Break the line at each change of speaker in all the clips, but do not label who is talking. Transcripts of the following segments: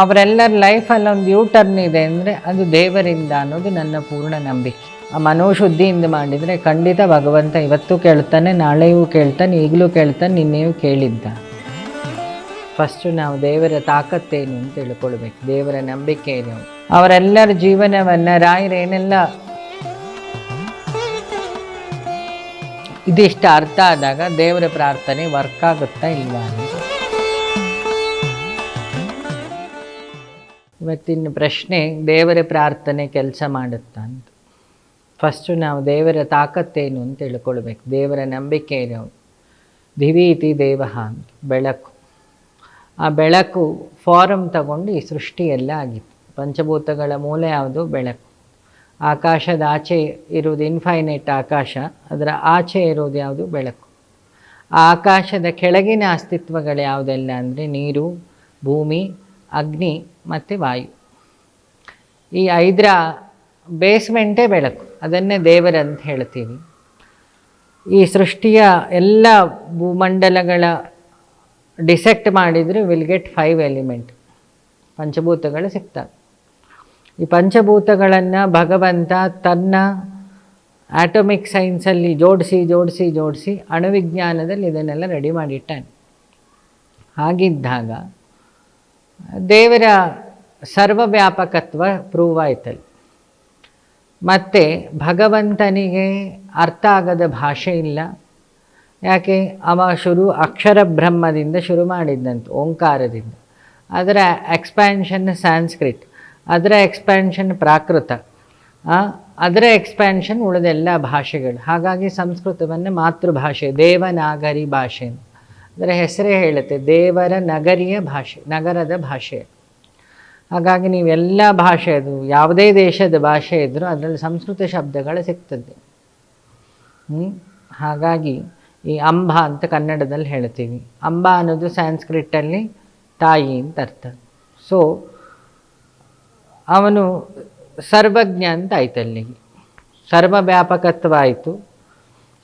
ಅವರೆಲ್ಲರ ಲೈಫಲ್ಲಿ ಒಂದು ಯೂ ಟರ್ನ್ ಇದೆ ಅಂದರೆ ಅದು ದೇವರಿಂದ ಅನ್ನೋದು ನನ್ನ ಪೂರ್ಣ ನಂಬಿಕೆ. ಆ ಮನೋಶುದ್ಧಿಯಿಂದ ಮಾಡಿದರೆ ಖಂಡಿತ ಭಗವಂತ ಇವತ್ತು ಕೇಳ್ತಾನೆ, ನಾಳೆಯೂ ಕೇಳ್ತಾನೆ, ಈಗಲೂ ಕೇಳ್ತಾನೆ, ನಿನ್ನೆಯೂ ಕೇಳಿದ್ದ ಫಸ್ಟು ನಾವು ದೇವರ ತಾಕತ್ತೇನು ಅಂತ ತಿಳ್ಕೊಳ್ಬೇಕು. ದೇವರ ನಂಬಿಕೆ ಏನು? ಅವರೆಲ್ಲರ ಜೀವನವನ್ನು ರಾಯರೇನೆಲ್ಲ ಇದಿಷ್ಟು ಅರ್ಥ ಆದಾಗ ದೇವರ ಪ್ರಾರ್ಥನೆ ವರ್ಕ್ ಆಗುತ್ತಾ ಇಲ್ವಾ ಇವತ್ತಿನ ಪ್ರಶ್ನೆ, ದೇವರ ಪ್ರಾರ್ಥನೆ ಕೆಲಸ ಮಾಡುತ್ತಾ ಅಂತ. ಫಸ್ಟು ನಾವು ದೇವರ ತಾಕತ್ತೇನು ಅಂತ ತಿಳ್ಕೊಳ್ಬೇಕು. ದೇವರ ನಂಬಿಕೆ ಏನು? ದಿವೀತಿ ದೇವಹ ಅಂತ, ಬೆಳಕು. ಆ ಬೆಳಕು ಫಾರಮ್ ತಗೊಂಡು ಈ ಸೃಷ್ಟಿಯೆಲ್ಲ ಆಗಿತ್ತು. ಪಂಚಭೂತಗಳ ಮೂಲ ಯಾವುದು? ಬೆಳಕು. ಆಕಾಶದ ಆಚೆ ಇರುವುದು ಇನ್ಫೈನೈಟ್ ಆಕಾಶ, ಅದರ ಆಚೆ ಇರೋದು ಯಾವುದು? ಬೆಳಕು. ಆ ಆಕಾಶದ ಕೆಳಗಿನ ಅಸ್ತಿತ್ವಗಳು ಯಾವುದೆಲ್ಲ ಅಂದರೆ ನೀರು, ಭೂಮಿ ಅಗ್ನಿ ಮತ್ತು ವಾಯು. ಈ ಐದರ ಬೇಸ್ಮೆಂಟೇ ಬೆಳಕು. ಅದನ್ನೇ ದೇವರಂತ ಹೇಳ್ತೀವಿ ಈ ಸೃಷ್ಟಿಯ ಎಲ್ಲ ಭೂಮಂಡಲಗಳ ಡಿಸೆಕ್ಟ್ ಮಾಡಿದರೆ ವಿಲ್ ಗೆಟ್ ಫೈವ್ ಎಲಿಮೆಂಟ್ ಪಂಚಭೂತಗಳು ಸಿಗ್ತವೆ. ಈ ಪಂಚಭೂತಗಳನ್ನು ಭಗವಂತ ತನ್ನ ಆಟೋಮಿಕ್ ಸೈನ್ಸಲ್ಲಿ ಜೋಡಿಸಿ ಜೋಡಿಸಿ ಜೋಡಿಸಿ ಅಣುವಿಜ್ಞಾನದಲ್ಲಿ ಇದನ್ನೆಲ್ಲ ರೆಡಿ ಮಾಡಿಟ್ಟಾನೆ. ಹಾಗಿದ್ದಾಗ ದೇವರ ಸರ್ವವ್ಯಾಪಕತ್ವ ಪ್ರೂವ್ ಆಯ್ತಲ್ಲಿ ಮತ್ತು ಭಗವಂತನಿಗೆ ಅರ್ಥ ಆಗದ ಭಾಷೆ ಇಲ್ಲ. ಯಾಕೆ? ಅವ ಶುರು ಅಕ್ಷರ ಬ್ರಹ್ಮದಿಂದ ಶುರು ಮಾಡಿದ್ದಂತೆ ಓಂಕಾರದಿಂದ. ಅದರ ಎಕ್ಸ್ಪ್ಯಾನ್ಷನ್ ಸಾಂಸ್ಕ್ರಿಟ್ ಅದರ ಎಕ್ಸ್ಪ್ಯಾನ್ಷನ್ ಪ್ರಾಕೃತ ಅದರ ಎಕ್ಸ್ಪ್ಯಾನ್ಷನ್ ಉಳಿದೆಲ್ಲ ಭಾಷೆಗಳು. ಹಾಗಾಗಿ ಸಂಸ್ಕೃತವನ್ನು ಮಾತೃಭಾಷೆ, ದೇವನಾಗರಿ ಭಾಷೆ. ಅದರ ಹೆಸರೇ ಹೇಳುತ್ತೆ, ದೇವರ ನಗರಿಯ ಭಾಷೆ, ನಗರದ ಭಾಷೆ. ಹಾಗಾಗಿ ನೀವೆಲ್ಲ ಭಾಷೆದು ಯಾವುದೇ ದೇಶದ ಭಾಷೆ ಇದ್ದರೂ ಅದರಲ್ಲಿ ಸಂಸ್ಕೃತ ಶಬ್ದಗಳು ಸಿಗ್ತದೆ? ಹಾಗಾಗಿ ಈ ಅಂಬ ಅಂತ ಕನ್ನಡದಲ್ಲಿ ಹೇಳ್ತೀವಿ. ಅಂಬ ಅನ್ನೋದು ಸ್ಯಾನ್ಸ್ಕ್ರಿಟ್ಟಲ್ಲಿ ತಾಯಿ ಅಂತ ಅರ್ಥ. ಸೊ ಅವನು ಸರ್ವಜ್ಞ ಅಂತ ಆಯ್ತು ಅಲ್ಲಿಗೆ. ಸರ್ವವ್ಯಾಪಕತ್ವ ಆಯಿತು.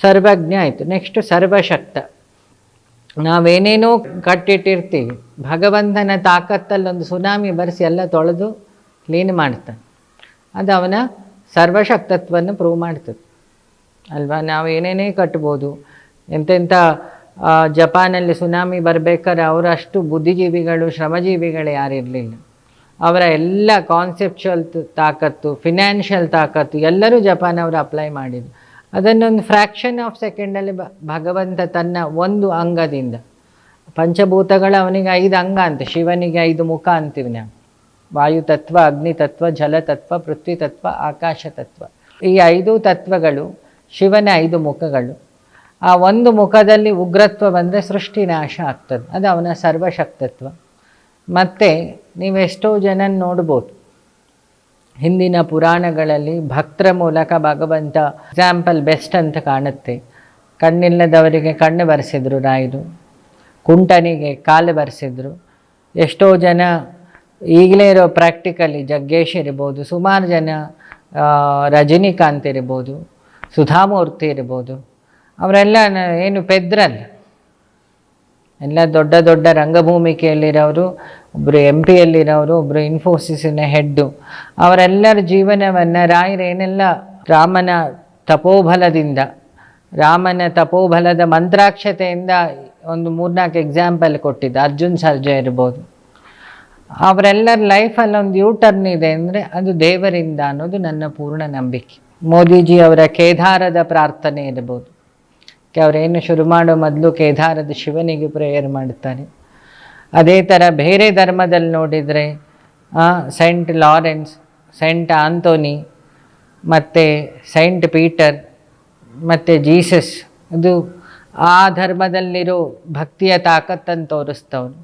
ಸರ್ವಜ್ಞ ಆಯಿತು. ನೆಕ್ಸ್ಟ್ ಸರ್ವಶಕ್ತ. ನಾವೇನೇನೋ ಕಟ್ಟಿಟ್ಟಿರ್ತೀವಿ. ಭಗವಂತನ ತಾಕತ್ತಲ್ಲಿ ಒಂದು ಸುನಾಮಿ ಬರೆಸಿ ಎಲ್ಲ ತೊಳೆದು ಕ್ಲೀನ್ ಮಾಡ್ತಾನೆ. ಅದು ಅವನ ಸರ್ವಶಕ್ತತ್ವವನ್ನು ಪ್ರೂವ್ ಮಾಡ್ತದೆ. ಅಲ್ವಾ? ನಾವು ಏನೇನೇ ಕಟ್ಬೋದು. ಎಂತೆಂಥ ಜಪಾನಲ್ಲಿ ಸುನಾಮಿ ಬರಬೇಕಾದ್ರೆ ಅವರಷ್ಟು ಬುದ್ಧಿಜೀವಿಗಳು, ಶ್ರಮಜೀವಿಗಳು ಯಾರಿರಲಿಲ್ಲ ಅವರ ಎಲ್ಲ ಕಾನ್ಸೆಪ್ಚುವಲ್ ತಾಕತ್ತು ಫಿನಾನ್ಷಿಯಲ್ ತಾಕತ್ತು ಎಲ್ಲರೂ ಜಪಾನ್ ಅವರು ಅಪ್ಲೈ ಮಾಡಿದ್ರು. ಅದನ್ನೊಂದು ಫ್ರ್ಯಾಕ್ಷನ್ ಆಫ್ ಸೆಕೆಂಡಲ್ಲಿ ಭಗವಂತ ತನ್ನ ಒಂದು ಅಂಗದಿಂದ, ಪಂಚಭೂತಗಳು ಅವನಿಗೆ ಐದು ಅಂಗ ಅಂತ, ಶಿವನಿಗೆ ಐದು ಮುಖ ಅಂತೀವಿ ನಾವು. ವಾಯು ತತ್ವ, ಅಗ್ನಿ ತತ್ವ, ಜಲ ತತ್ವ, ಪೃಥ್ವಿ ತತ್ವ, ಆಕಾಶ ತತ್ವ. ಈ ಐದು ತತ್ವಗಳು, ಶಿವನ ಐದು ಮುಖಗಳು, ಆ ಒಂದು ಮುಖದಲ್ಲಿ ಉಗ್ರತ್ವ ಬಂದರೆ ಸೃಷ್ಟಿ ನಾಶ ಆಗ್ತದೆ. ಅದು ಅವನ ಸರ್ವಶಕ್ತತ್ವ. ಮತ್ತು ನೀವೆಷ್ಟೋ ಜನ ನೋಡ್ಬೋದು. ಹಿಂದಿನ ಪುರಾಣಗಳಲ್ಲಿ ಭಕ್ತರ ಮೂಲಕ ಭಗವಂತ ಎಕ್ಸಾಂಪಲ್ ಬೆಸ್ಟ್ ಅಂತ ಕಾಣುತ್ತೆ. ಕಣ್ಣಿಲ್ಲದವರಿಗೆ ಕಣ್ಣು ಬರೆಸಿದ್ರು ರಾಯರು. ಕುಂಟನಿಗೆ ಕಾಲು ಬರೆಸಿದ್ರು. ಎಷ್ಟೋ ಜನ ಈಗಲೇ ಇರೋ ಪ್ರಾಕ್ಟಿಕಲಿ ಜಗ್ಗೇಶ್ ಇರ್ಬೋದು, ಸುಮಾರು ಜನ ರಜನಿಕಾಂತ್ ಇರ್ಬೋದು, ಸುಧಾಮೂರ್ತಿ ಇರ್ಬೋದು. ಅವರೆಲ್ಲ ಏನು ಪೆದ್ರಲ್ಲ. ಎಲ್ಲ ದೊಡ್ಡ ದೊಡ್ಡ ರಂಗಭೂಮಿಕೆಯಲ್ಲಿರೋರು ಒಬ್ಬರು ಎಂ ಟಿಯಲ್ಲಿರೋರು ಒಬ್ಬರು ಇನ್ಫೋಸಿಸಿನ ಹೆಡ್ಡು ಅವರೆಲ್ಲರ ಜೀವನವನ್ನು ರಾಯರು ಏನೆಲ್ಲ ರಾಮನ ತಪೋಬಲದಿಂದ, ರಾಮನ ತಪೋಬಲದ ಮಂತ್ರಾಕ್ಷತೆಯಿಂದ ಒಂದು ಮೂರ್ನಾಲ್ಕು ಎಕ್ಸಾಂಪಲ್ ಕೊಟ್ಟಿದ್ದ. ಅರ್ಜುನ್ ಸರ್ಜಾ ಇರ್ಬೋದು. ಅವರೆಲ್ಲರ ಲೈಫಲ್ಲಿ ಒಂದು ಯೂ ಟರ್ನ್ ಇದೆ ಅಂದರೆ ಅದು ದೇವರಿಂದ ಅನ್ನೋದು ನನ್ನ ಪೂರ್ಣ ನಂಬಿಕೆ. ಮೋದಿಜಿ ಅವರ ಕೇದಾರದ ಪ್ರಾರ್ಥನೆ ಇರ್ಬೋದು. ಅವರೇನು ಶುರು ಮಾಡೋ ಮೊದಲು ಕೇದಾರದ ಶಿವನಿಗೆ ಪ್ರೇಯರ್ ಮಾಡ್ತಾರೆ. ಅದೇ ಥರ ಬೇರೆ ಧರ್ಮದಲ್ಲಿ ನೋಡಿದರೆ ಸೈಂಟ್ ಲಾರೆನ್ಸ್ ಸೈಂಟ್ ಆಂಥೋನಿ ಮತ್ತು ಸೈಂಟ್ ಪೀಟರ್ ಮತ್ತು ಜೀಸಸ್ ಇದು ಆ ಧರ್ಮದಲ್ಲಿರೋ ಭಕ್ತಿಯ ತಾಕತ್ತನ್ನು ತೋರಿಸ್ತವನು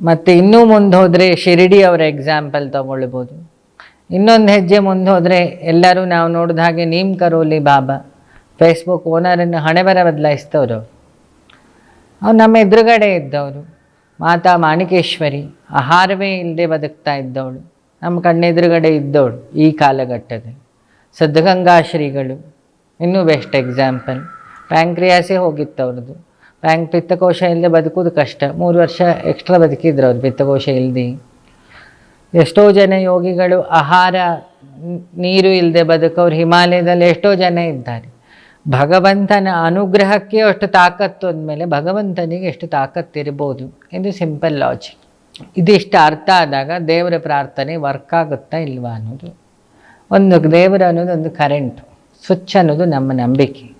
ಮತ್ತು ಇನ್ನೂ ಮುಂದೆ ಹೋದರೆ ಶಿರಡಿ ಅವರ ಎಕ್ಸಾಂಪಲ್ ತಗೊಳ್ಬೋದು. ಇನ್ನೊಂದು ಹೆಜ್ಜೆ ಮುಂದೆ ಹೋದರೆ ಎಲ್ಲರೂ ನಾವು ನೋಡಿದ ಹಾಗೆ ನೀಮ್ ಕರೋಲಿ ಬಾಬಾ ಫೇಸ್ಬುಕ್ ಓನರನ್ನು ಹಣೆ ಬರ ಬದಲಾಯಿಸ್ತವ್ರು ಅವ್ರು ನಮ್ಮ ಎದುರುಗಡೆ ಇದ್ದವರು. ಮಾತಾ ಮಾಣಿಕೇಶ್ವರಿ, ಆಹಾರವೇ ಇಲ್ಲದೆ ಬದುಕ್ತಾ ಇದ್ದವಳು. ನಮ್ಮ ಕಣ್ಣೆದುರುಗಡೆ ಇದ್ದವಳು ಈ ಕಾಲಘಟ್ಟದಲ್ಲಿ. ಸಿದ್ಧಗಂಗಾ ಶ್ರೀಗಳು, ಇನ್ನೂ ಬೆಸ್ಟ್ ಎಕ್ಸಾಂಪಲ್. ಪ್ಯಾಂಕ್ರಿಯಾಸೇ ಹೋಗಿತ್ತು ಅವ್ರದ್ದು. ಪ್ಯಾಂಕ್ ಪಿತ್ತಕೋಶ ಇಲ್ಲದೆ ಬದುಕೋದು ಕಷ್ಟ. ಮೂರು ವರ್ಷ ಎಕ್ಸ್ಟ್ರಾ ಬದುಕಿದ್ರು ಅವ್ರು ಪಿತ್ತಕೋಶ ಇಲ್ಲದೆ ಎಷ್ಟೋ ಜನ ಯೋಗಿಗಳು ಆಹಾರ, ನೀರು ಇಲ್ಲದೆ ಬದುಕೋರು ಹಿಮಾಲಯದಲ್ಲಿ ಎಷ್ಟೋ ಜನ ಇದ್ದಾರೆ. ಭಗವಂತನ ಅನುಗ್ರಹಕ್ಕೆ ಅಷ್ಟು ತಾಕತ್ತು ಅಂದಮೇಲೆ ಭಗವಂತನಿಗೆ ಎಷ್ಟು ತಾಕತ್ತಿರ್ಬೋದು? ಇದು ಸಿಂಪಲ್ ಲಾಜಿಕ್ ಇದಿಷ್ಟು ಅರ್ಥ ಆದಾಗ ದೇವರ ಪ್ರಾರ್ಥನೆ ವರ್ಕ್ ಆಗುತ್ತಾ ಇಲ್ವಾ ಅನ್ನೋದು. ಒಂದು ದೇವರ ಅನ್ನೋದು ಒಂದು ಕರೆಂಟು ಸ್ವಿಚ್ ಅನ್ನೋದು ನಮ್ಮ ನಂಬಿಕೆ.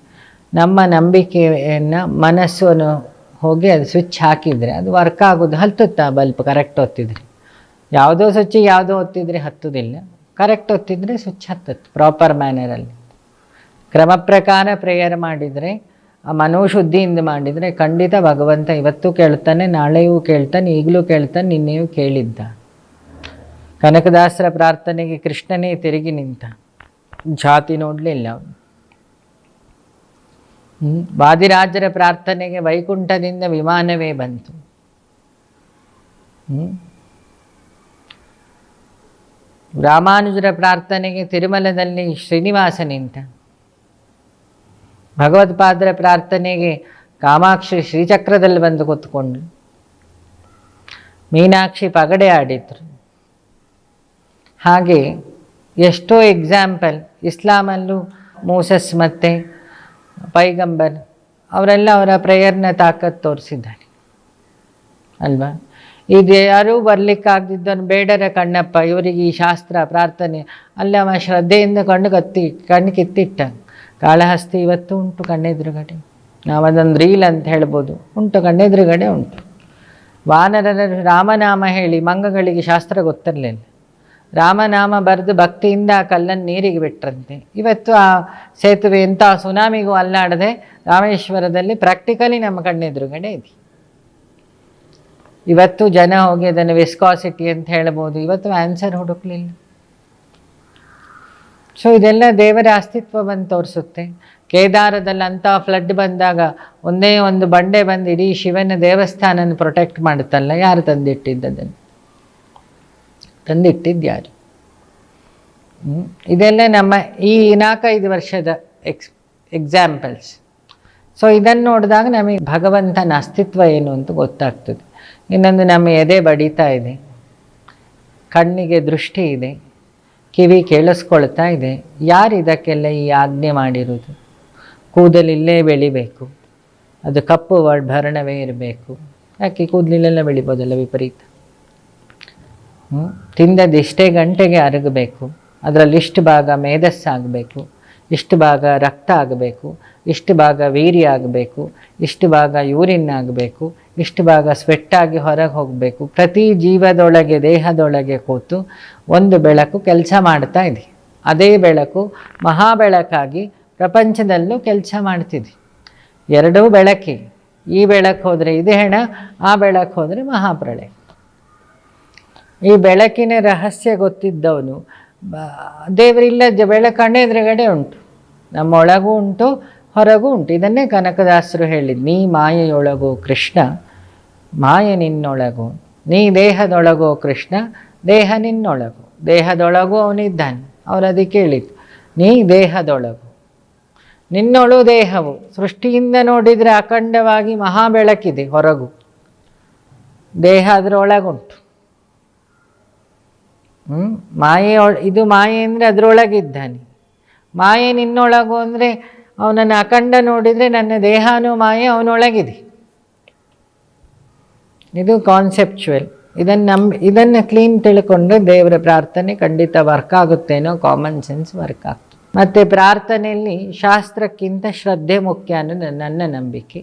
ನಮ್ಮ ನಂಬಿಕೆಯನ್ನು ಮನಸ್ಸನ್ನು ಹೋಗಿ ಅದು ಸ್ವಿಚ್ ಹಾಕಿದರೆ ಅದು ವರ್ಕ್ ಆಗೋದು, ಹತ್ತುತ್ತಾ ಬಲ್ಪ್ ಕರೆಕ್ಟ್ ಹೊತ್ತಿದ್ರೆ ಯಾವುದೋ ಸ್ವಿಚ್ ಯಾವುದೋ ಹೊತ್ತಿದ್ರೆ ಹತ್ತೋದಿಲ್ಲ. ಕರೆಕ್ಟ್ ಹೊತ್ತಿದ್ರೆ ಸ್ವಿಚ್ ಹತ್ತುತ್ತೆ ಪ್ರಾಪರ್ ಮ್ಯಾನರಲ್ಲಿ ಕ್ರಮ ಪ್ರಕಾರ ಪ್ರೇಯರ್ ಮಾಡಿದರೆ, ಆ ಮನೋಶುದ್ಧಿಯಿಂದ ಮಾಡಿದರೆ ಖಂಡಿತ ಭಗವಂತ ಇವತ್ತು ಕೇಳ್ತಾನೆ, ನಾಳೆಯೂ ಕೇಳ್ತಾನೆ, ಈಗಲೂ ಕೇಳ್ತಾನೆ, ನಿನ್ನೆಯೂ ಕೇಳಿದ್ದ. ಕನಕದಾಸರ ಪ್ರಾರ್ಥನೆಗೆ ಕೃಷ್ಣನೇ ತಿರುಗಿ ನಿಂತ. ಜಾತಿ ನೋಡಲಿಲ್ಲ ಅವನು. ವಾದಿರಾಜರ ಪ್ರಾರ್ಥನೆಗೆ ವೈಕುಂಠದಿಂದ ವಿಮಾನವೇ ಬಂತು. ರಾಮಾನುಜರ ಪ್ರಾರ್ಥನೆಗೆ ತಿರುಮಲದಲ್ಲಿ ಶ್ರೀನಿವಾಸ ನಿಂತ. ಭಗವತ್ಪಾದರ ಪ್ರಾರ್ಥನೆಗೆ ಕಾಮಾಕ್ಷಿ ಶ್ರೀಚಕ್ರದಲ್ಲಿ ಬಂದು ಕೂತ್ಕೊಂಡು. ಮೀನಾಕ್ಷಿ ಪಗಡೆ ಆಡಿದ್ರು. ಹಾಗೆ ಎಷ್ಟೋ ಎಕ್ಸಾಂಪಲ್ ಇಸ್ಲಾಮಲ್ಲೂ ಮೂಸಸ್ ಮತ್ತು ಪೈಗಂಬರ್ ಅವರೆಲ್ಲ ಅವರ ಪ್ರೇಯರ್ನ ತಾಕತ್ ತೋರಿಸಿದ್ದಾರೆ. ಅಲ್ವಾ? ಇದು ಯಾರೂ ಬರ್ಲಿಕ್ಕಾಗ್ದಿದ್ದವನು ಬೇಡರ ಕಣ್ಣಪ್ಪ, ಇವರಿಗೆ ಈ ಶಾಸ್ತ್ರ, ಪ್ರಾರ್ಥನೆ, ಅಲ್ಲಿ ಅವ ಶ್ರದ್ಧೆಯಿಂದ ಕಣ್ಣು ಕತ್ತಿ, ಕಣ್ಣು ಕಿತ್ತಿಟ್ಟ ಕಾಳಹಸ್ತಿ ಇವತ್ತು ಉಂಟು, ಕಣ್ಣೆದುರುಗಡೆ. ನಾವು ಅದೊಂದು ರೀಲ್ ಅಂತ ಹೇಳ್ಬೋದು. ಉಂಟು, ಕಣ್ಣೆದುರುಗಡೆ ಉಂಟು. ವಾನರರ ರಾಮನಾಮ ಹೇಳಿ ಮಂಗಗಳಿಗೆ ಶಾಸ್ತ್ರ ಗೊತ್ತಿರಲಿಲ್ಲ. ರಾಮನಾಮ ಬರೆದು ಭಕ್ತಿಯಿಂದ ಆ ಕಲ್ಲನ್ನು ನೀರಿಗೆ ಬಿಟ್ಟರಂತೆ ಇವತ್ತು ಆ ಸೇತುವೆ ಎಂಥ ಸುನಾಮಿಗೂ ಅಲ್ಲಾಡದೆ ರಾಮೇಶ್ವರದಲ್ಲಿ ಪ್ರಾಕ್ಟಿಕಲಿ ನಮ್ಮ ಕಣ್ಣೆದುರುಗಡೆ ಇದೆ. ಇವತ್ತು ಜನ ಹೋಗಿ ಅದನ್ನು ವಿಸ್ಕಾಸಿಟಿ ಅಂತ ಹೇಳ್ಬೋದು. ಇವತ್ತು ಆನ್ಸರ್ ಹುಡುಕ್ಲಿಲ್ಲ. ಸೊ ಇದೆಲ್ಲ ದೇವರ ಅಸ್ತಿತ್ವವನ್ನು ತೋರಿಸುತ್ತೆ. ಕೇದಾರದಲ್ಲಿ ಅಂಥ ಫ್ಲಡ್ ಬಂದಾಗ ಒಂದೇ ಒಂದು ಬಂಡೆ ಬಂದು ಇಡೀ ಶಿವನ ದೇವಸ್ಥಾನನ ಪ್ರೊಟೆಕ್ಟ್ ಮಾಡುತ್ತಲ್ಲ? ಯಾರು ತಂದಿಟ್ಟಿದ್ದದನ್ನು? ತಂದಿಟ್ಟಿದ್ದು ಯಾರು? ಇದೆಲ್ಲ ನಮ್ಮ ಈ ನಾಲ್ಕೈದು ವರ್ಷದ ಎಕ್ಸ್ ಎಕ್ಸಾಂಪಲ್ಸ್ ಸೊ ಇದನ್ನು ನೋಡಿದಾಗ ನಮಗೆ ಭಗವಂತನ ಅಸ್ತಿತ್ವ ಏನು ಅಂತ ಗೊತ್ತಾಗ್ತದೆ. ಇನ್ನೊಂದು ನಮ್ಮ ಎದೆ ಬಡಿತಾ ಇದೆ. ಕಣ್ಣಿಗೆ ದೃಷ್ಟಿ ಇದೆ. ಕಿವಿ ಕೇಳಿಸ್ಕೊಳ್ತಾ ಇದೆ. ಯಾರು ಇದಕ್ಕೆಲ್ಲ ಈ ಆಜ್ಞೆ ಮಾಡಿರೋದು ಕೂದಲಿಲ್ಲೇ ಬೆಳಿಬೇಕು. ಅದು ಕಪ್ಪು ವರ್ಣವೇ ಇರಬೇಕು. ಯಾಕೆ ಕೂದಲಿಲ್ಲೆಲ್ಲ ಬೆಳಿಬೋದಲ್ಲ ವಿಪರೀತ? ತಿಂದದಿಷ್ಟೇ ಗಂಟೆಗೆ ಅರಗಬೇಕು. ಅದರಲ್ಲಿ ಇಷ್ಟು ಭಾಗ ಮೇಧಸ್ಸಾಗಬೇಕು. ಇಷ್ಟು ಭಾಗ ರಕ್ತ ಆಗಬೇಕು, ಇಷ್ಟು ಭಾಗ ವೀರ್ಯ ಆಗಬೇಕು, ಇಷ್ಟು ಭಾಗ ಯೂರಿನ್ ಆಗಬೇಕು, ಇಷ್ಟು ಭಾಗ ಸ್ವೆಟ್ಟಾಗಿ ಹೊರಗೆ ಹೋಗಬೇಕು. ಪ್ರತಿ ಜೀವದೊಳಗೆ, ದೇಹದೊಳಗೆ ಕೂತು ಒಂದು ಬೆಳಕು ಕೆಲಸ ಮಾಡ್ತಾ ಇದೆ ಅದೇ ಬೆಳಕು ಮಹಾಬೆಳಕಾಗಿ ಪ್ರಪಂಚದಲ್ಲೂ ಕೆಲಸ ಮಾಡ್ತಿದೆ ಎರಡೂ ಬೆಳಕಿ. ಈ ಬೆಳಕು ಹೋದರೆ ಇದು ಹೆಣ, ಆ ಬೆಳಕು ಹೋದರೆ ಮಹಾಪ್ರಳಯ. ಈ ಬೆಳಕಿನ ರಹಸ್ಯ ಗೊತ್ತಿದ್ದವನು ಬ- ದೇವರಿಲ್ಲ ಜ- ಬೆಳಕು ಎದುರುಗಡೆ ಉಂಟು. ನಮ್ಮೊಳಗೂ ಉಂಟು, ಹೊರಗೂ ಉಂಟು. ಇದನ್ನೇ ಕನಕದಾಸರು ಹೇಳಿದ್ದು ನೀ ಮಾಯೆಯೊಳಗೋ ಕೃಷ್ಣ, ಮಾಯೆ ನಿನ್ನೊಳಗು, ನೀ ದೇಹದೊಳಗೋ ಕೃಷ್ಣ, ದೇಹ ನಿನ್ನೊಳಗು, ದೇಹದೊಳಗೂ ಅವನಿದ್ದಾನೆ ಅವರು ಅದಕ್ಕೆ ಹೇಳಿದ್ದು ನೀ ದೇಹದೊಳಗು. ನಿನ್ನೊಳು ದೇಹವು, ಸೃಷ್ಟಿಯಿಂದ ನೋಡಿದರೆ ಅಖಂಡವಾಗಿ ಮಹಾಬೆಳಕಿದೆ, ಹೊರಗು. ದೇಹ ಅದರೊಳಗುಂಟು. ಹ್ಞೂ ಮಾಯೆ ಇದು ಮಾಯೆ ಅಂದರೆ ಅದರೊಳಗಿದ್ದಾನೆ. ಮಾಯೆ ನಿನ್ನೊಳಗು ಅಂದರೆ ಅವನನ್ನು ಅಖಂಡ ನೋಡಿದರೆ ನನ್ನ ದೇಹನೂ ಮಾಯೆ ಅವನೊಳಗಿದೆ. ಇದು ಕಾನ್ಸೆಪ್ಚುವಲ್ ಇದನ್ನು ನಂಬಿ ಇದನ್ನು ಕ್ಲೀನ್ ತಿಳ್ಕೊಂಡ್ರೆ ದೇವರ ಪ್ರಾರ್ಥನೆ ಖಂಡಿತ ವರ್ಕ್ ಆಗುತ್ತೇನೋ ಕಾಮನ್ ಸೆನ್ಸ್ ವರ್ಕ್ ಆಗ್ತದೆ ಮತ್ತು ಪ್ರಾರ್ಥನೆಯಲ್ಲಿ ಶಾಸ್ತ್ರಕ್ಕಿಂತ ಶ್ರದ್ಧೆ ಮುಖ್ಯ ಅನ್ನೋದು ನನ್ನ ನಂಬಿಕೆ.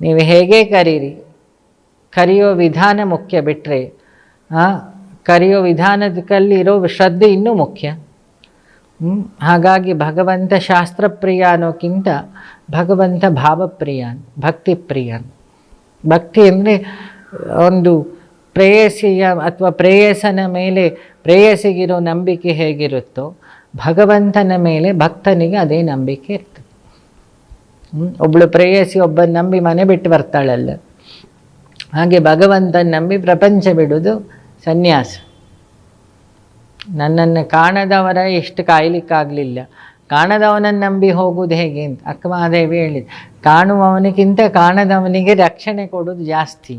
ನೀವು ಹೇಗೆ ಕರೀರಿ? ಕರೆಯೋ ವಿಧಾನ ಮುಖ್ಯ ಬಿಟ್ಟರೆ ಕರೆಯೋ ವಿಧಾನದಲ್ಲಿ ಇರೋ ಶ್ರದ್ಧೆ ಇನ್ನೂ ಮುಖ್ಯ? ಹಾಗಾಗಿ ಭಗವಂತ ಶಾಸ್ತ್ರಪ್ರಿಯ ಅನ್ನೋಕ್ಕಿಂತ ಭಗವಂತ ಭಾವಪ್ರಿಯ, ಭಕ್ತಿಪ್ರಿಯ. ಭಕ್ತಿ ಅಂದರೆ ಒಂದು ಪ್ರೇಯಸಿಯ ಅಥವಾ ಪ್ರೇಯಸನ ಮೇಲೆ ಪ್ರೇಯಸಿಗಿರೋ ನಂಬಿಕೆ ಹೇಗಿರುತ್ತೋ ಭಗವಂತನ ಮೇಲೆ ಭಕ್ತನಿಗೆ ಅದೇ ನಂಬಿಕೆ ಇರ್ತದೆ. ಒಬ್ಬಳು ಪ್ರೇಯಸಿ ಒಬ್ಬನ ನಂಬಿ ಮನೆ ಬಿಟ್ಟು ಬರ್ತಾಳಲ್ಲ. ಹಾಗೆ ಭಗವಂತನ ನಂಬಿ ಪ್ರಪಂಚ ಬಿಡುವುದು ಸನ್ಯಾಸ. ನನ್ನನ್ನು ಕಾಣದವರ ಎಷ್ಟು ಕಾಯ್ಲಿಕ್ಕಾಗಲಿಲ್ಲ. ಕಾಣದವನನ್ನು ನಂಬಿ ಹೋಗುವುದು ಹೇಗೆ ಅಂತ ಅಕ್ಕಮಹಾದೇವಿ ಹೇಳಿದ. ಕಾಣುವವನಿಗಿಂತ ಕಾಣದವನಿಗೆ ರಕ್ಷಣೆ ಕೊಡೋದು ಜಾಸ್ತಿ.